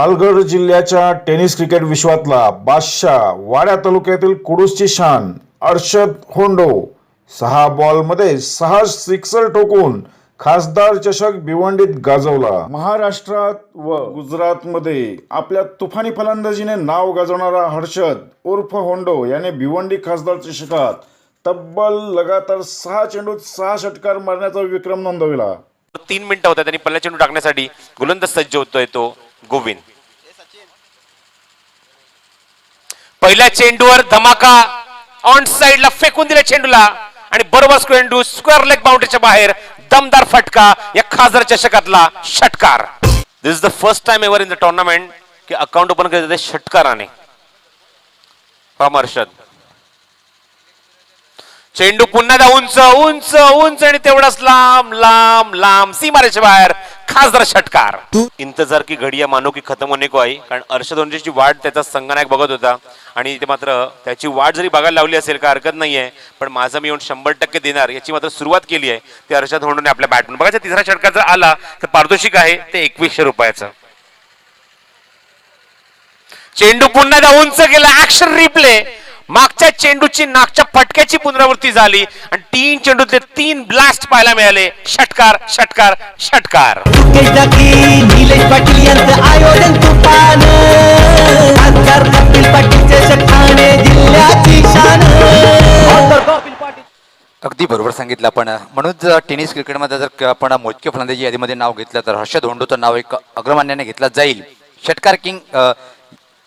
पालघर जिल्ह्याच्या tennis cricket विश्वातला बादशाह वाड्या तालुक्यातील कुडूसची शान अर्षद होंडो. सहा बॉलमध्ये सहा सिक्सर ठोकून खासदार चषक भिवंडीत गाजवला. महाराष्ट्रात व गुजरातमध्ये आपल्या तुफानी फलंदाजीने नाव गाजवणारा हर्षद उर्फ होंडो याने भिवंडी खासदार चषकात तब्बल लगातार सहा चेंडूत सहा षटकार मारण्याचा विक्रम नोंदविला. तीन मिनिटं होतात त्यांनी पल्ल्या चेंडू टाकण्यासाठी. गोलंदाज सज्ज होतोय तो. गोविंद. पहिल्या चेंडूवर धमाका ऑन साइडला फेकून दिल्या चेंडूला आणि बरोबर चेंडू स्क्वेअर लेग बाउंड्रीच्या बाहेर दमदार फटका या खासदार चषकातला षटकार. This is the first time ever in the tournament की अकाउंट ओपन करत षटकाराने. हर्षद चेंडू पुन्हा उंच उंच उंच आणि तेवढाच लांब लांब लांब सीमारेच्या बाहेर खासदार षटकार. इंतजार की घडिया मानो की खतम होणे को आई. कारण अर्षद होंडेची वाट त्याचा संगनायक बघत होता. आणि ते मात्र त्याची वाट जरी बघायला लावली असेल का हरकत नाहीये. पण माझा मी येऊन शंभर टक्के देणार याची मात्र सुरुवात केली आहे. ते अर्षद होंडोने आपल्या बॅटमन बघायचं तिसरा षटकार जर आला तर पारितोषिक आहे ते एकवीसशे रुपयाचं. चेंडू पुन्हा उंच गेला ऍक्शन रिप्ले मागच्या चेंडूची नागच्या फटक्याची पुनरावृत्ती झाली आणि तीन चेंडूतले तीन ब्लास्ट पाहायला मिळाले. षटकार षटकार षटकार. सुकेश टाकी निलेश पाटील यांचं आयोजन तुफान. खासदार कपिल पाटीलचे ठाणे जिल्ह्याची शान. कपिल पाटील अगदी बरोबर सांगितलं आपण. म्हणून जर टेनिस क्रिकेटमध्ये जर क- आपण मोजके फलंदाजी यादीमध्ये नाव घेतलं तर हर्षद होंडोचं नाव एक अग्रमान्याने घेतलं जाईल. षटकार किंग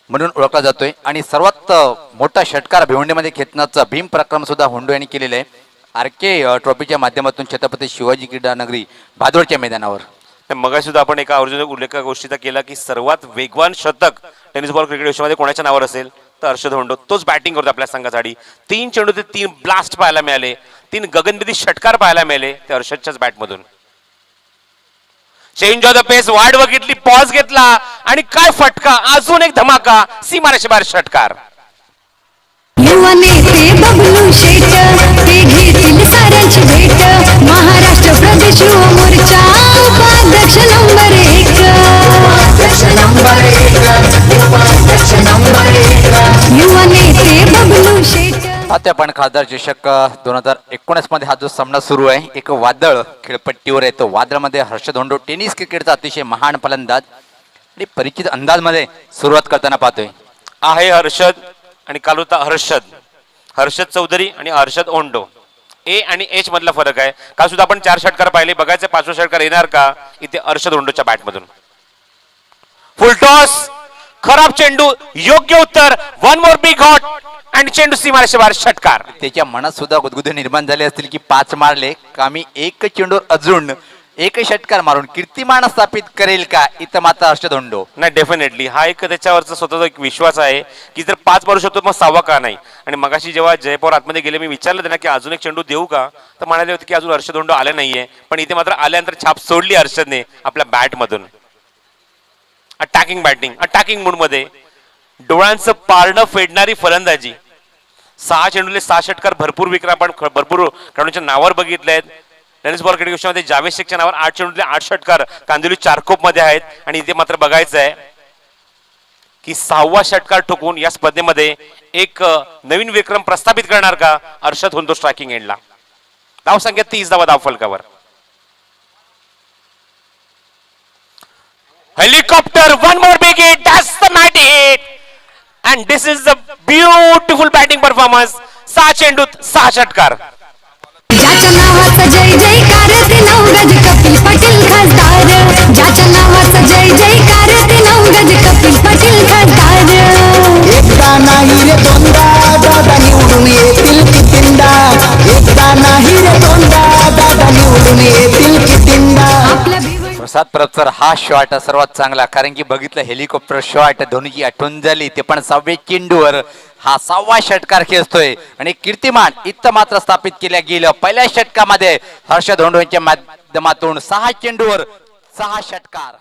म्हणून ओळखला जातोय. आणि सर्वात मोठा षटकार भिवंडीमध्ये खेचण्याचा भीम प्रक्रम सुद्धा होंडो यांनी केलेला आहे. आर के ट्रॉफीच्या माध्यमातून छत्रपती शिवाजी क्रीडा नगरी भादोडच्या मैदानावर. मग सुद्धा आपण एका अर्जुन उल्लेख गोष्टीचा केला की सर्वात वेगवान शतक टेनिस बॉल क्रिकेट विश्वामध्ये कोणाच्या नावावर असेल? तर हर्षद होंडो तोच बॅटिंग करतो आपल्या संघासाठी. तीन चेंडू ते तीन ब्लास्ट पाहायला मिळाले. तीन गगनबिधी षटकार पाहायला मिळाले ते हर्षदच्याच बॅटमधून चेंज ऑफ द पेस वाट बघितली पॉज घेतला. आणि काय फटका? अजून एक धमाका. सीमारेच्या बाहेर षटकार. युवा नेते बबलू शेट ते घेतील साऱ्यांची भेट. महाराष्ट्र प्रदेश युवा मोर्चा उपाध्यक्ष नंबर एक. उपाध्यक्ष नंबर एक उपाध्यक्ष नंबर एक. युवा नेते बबलू शेट आता आपण खासदार चषक दोन हजार एकोणीसमध्ये हा जो सामना सुरू आहे एक वादळ. खेळपट्टीवर आहे तो वादळामध्ये हर्षद होंडो टेनिस क्रिकेटचा अतिशय महान फलंदाज. आणि परिचित अंदाजमध्ये सुरुवात करताना पाहतोय. आहे हर्षद आणि काल होता हर्षद. हर्षद चौधरी आणि हर्षद ओंडो. ए आणि एच मधला फरक आहे. काल सुद्धा आपण चार षटकार पाहिले. बघायचे पाचवा षटकार येणार का? इथे हर्षद ओंडोच्या बॅटमधून. फुलटॉस खराब चेंडू. योग्य उत्तर. वन मोर बिग हॉट आणि चेंडू सीमारेच्या बाहेर षटकार. त्याच्या मनात सुद्धा गुदगुदे निर्माण झाले असतील की पाच मारले. का मी एक चेंडूर अजून एक षटकार मारून कीर्तिमान स्थापित करेल का? इथं मात्र अर्षधोंडो नाही डेफिनेटली हा एक त्याच्यावरचा स्वतःचा एक विश्वास आहे की जर पाच मारू शकतो मग सहावा का नाही? आणि मगाशी जेव्हा जयपूर आतमध्ये गेले मी विचारलं त्यांना की अजून एक चेंडू देऊ का? तर म्हणाले होते की अजून हर्षद आले नाहीये. पण इथे मात्र आल्यानंतर छाप सोडली हर्षदने आपल्या बॅटमधून अटॅकिंग बॅटिंग अटॅकिंग मूडमध्ये डोळ्यांचं पारणं फेडणारी फलंदाजी. सहा चेंडूले सहा षटकार भरपूर विक्रम आपण भरपूर खेळाडूंच्या नावावर बघितले आहेत टेनिस बॉल क्रिकेट विश्वामध्ये जावेद शेखच्या नावावर आठ चेंडूतले आठ षटकार कांदिवली चारकोपमध्ये आहेत. आणि इथे मात्र बघायचं आहे की सहावा षटकार ठोकून या स्पर्धेमध्ये एक नवीन विक्रम प्रस्थापित करणार का? अर्षद होतो स्ट्रायकिंग एंडला धाव संख्या तीस धावा धाव फलकावर helicopter one more big hit that's night hit and this is the beautiful batting performance सहा चेंडूत सहा षटकार. नाही रे दोनदा दादा निवडून येतील कितींदा एकदा नाही रे दोनदा दादा निवडून येतील कितींदा प्रसाद परबसर हा शॉट सर्वात चांगला कारण की बघितलं हेलिकॉप्टर शॉट धोनीची आठवण झाली ते पण सहाव्या चेंडूवर हा सहावा षटकार खेचतोय. आणि कीर्तिमान इथं मात्र स्थापित केल्या गेलं. पहिल्या षटकामध्ये हर्षद होंडो यांच्या माध्यमातून सहा चेंडूवर सहा षटकार.